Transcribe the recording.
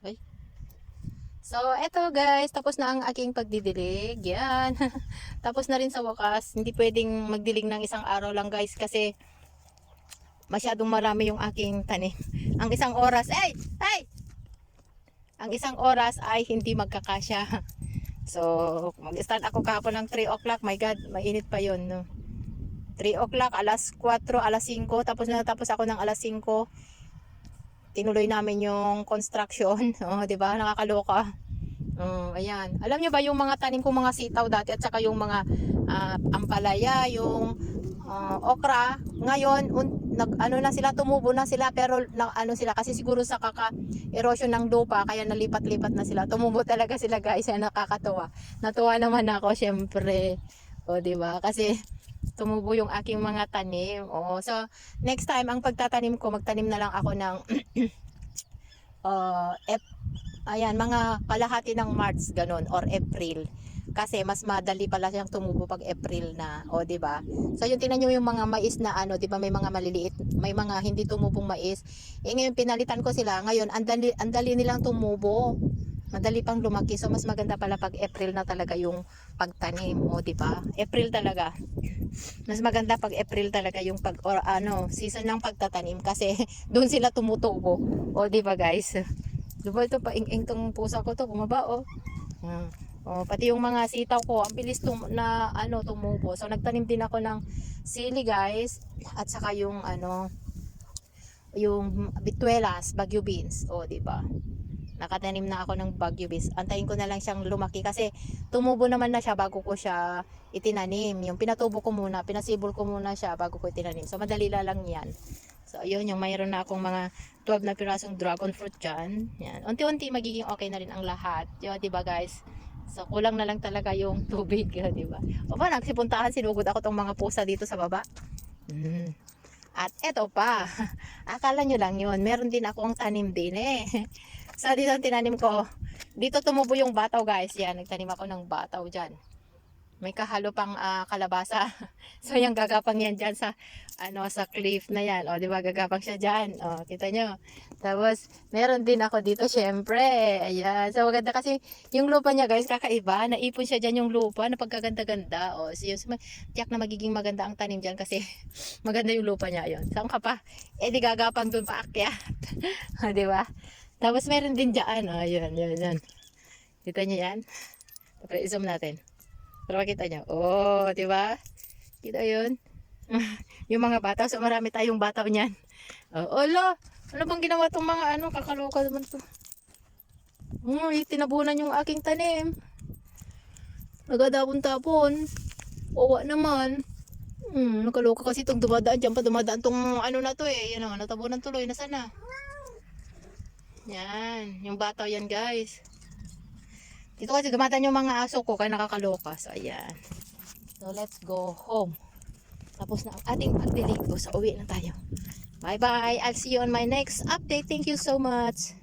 Ay. So, eto guys, tapos na ang aking pagdidilig. Yan. tapos na rin sa wakas. Hindi pwedeng magdilig ng isang araw lang guys kasi masyadong marami yung aking tanim. Ang isang oras, ay! Ay! Ang isang oras ay hindi magkakasya. So, mag-start ako kahapon ng 3 o'clock. My God, mainit pa yon no? 3 o'clock, alas 4, alas 5. Tapos na tapos ako ng alas 5. Tinuloy namin yung construction. Oh, 'di ba? Nakakaloka. Oh, ayan. Alam niyo ba yung mga tanim kong mga sitaw dati at saka yung mga ah, ampalaya, yung ah, okra, ngayon un, nag ano na sila tumubo na sila pero na, ano sila kasi siguro sa kaka erosion ng lupa kaya nalipat-lipat na sila. Tumubo talaga sila guys, ay nakakatuwa. Natuwa naman ako syempre. O di ba? Kasi tumubo yung aking mga tanim. O so next time ang pagtatanim ko, magtanim na lang ako ng uh, Ep- ayan, mga kalahati ng March ganun or April. Kasi mas madali pala siyang tumubo pag April na, o di ba? So yung tingnan niyo yung mga mais na ano, 'di ba may mga maliliit, may mga hindi tumubong mais. Eh ngayon pinalitan ko sila. Ngayon ang dali, ang dali nilang tumubo. Madali pang lumaki. So mas maganda pala pag April na talaga yung pagtanim, o di ba? April talaga. Mas maganda pag April talaga yung pag or ano, season ng pagtatanim kasi doon sila tumutubo. O di ba guys? Diba ito pa ing tong pusa ko to bumaba oh. Hmm. Oh, pati yung mga sitaw ko, ang bilis tum na ano tumubo. So nagtanim din ako ng sili guys at saka yung ano yung bituelas, bagyo beans. O, di ba? Nakatanim na ako ng bagyo beans. Antayin ko na lang siyang lumaki kasi tumubo naman na siya bago ko siya itinanim. Yung pinatubo ko muna, pinasibol ko muna siya bago ko itinanim. So madali la lang 'yan. So ayun, yung mayroon na akong mga 12 na pirasong dragon fruit dyan. Yan. Unti-unti magiging okay na rin ang lahat. Yun, di ba guys? So kulang na lang talaga yung tubig, di ba? O ba, nagsipuntahan, sinugod ako tong mga pusa dito sa baba. Mm. At eto pa, akala nyo lang yun, meron din akong tanim din eh. So dito tinanim ko, dito tumubo yung bataw guys, yan, nagtanim ako ng bataw dyan. May kahalo pang ah, kalabasa. so yung gagapang yan dyan sa, ano, sa cliff na yan. O, di ba, gagapang siya dyan. O, kita nyo. Tapos, meron din ako dito, syempre. Ayan. So, maganda kasi yung lupa niya, guys, kakaiba. Naipon siya dyan yung lupa na pagkaganda-ganda. O, so, yun, tiyak na magiging maganda ang tanim dyan kasi maganda yung lupa niya. Yun. Saan ka pa? Eh, di gagapang dun pa akyat. O, di ba? Tapos, meron din dyan. O, yun, yun, yun. Kita niyo yan? Tapos, i-zoom natin. Para makita niyo. Oh, di ba? Kita yun. yung mga bata. So, marami tayong bataw niyan. Oh, olo. Ano bang ginawa tong mga ano? Kakaloka naman to. Uy, tinabunan yung aking tanim. Nagadapon-tapon. Wawa naman. Hmm, nakaloka kasi itong dumadaan. Diyan pa dumadaan tong ano na to eh. Yan o, natabunan tuloy. Nasaan na? Yan. Yung bataw yan guys. Dito kasi dumadaan yung mga aso ko kaya nakakaloka. So, ayan. So, let's go home. Tapos na ang ating pagdilig. So, uwi na tayo. Bye-bye. I'll see you on my next update. Thank you so much.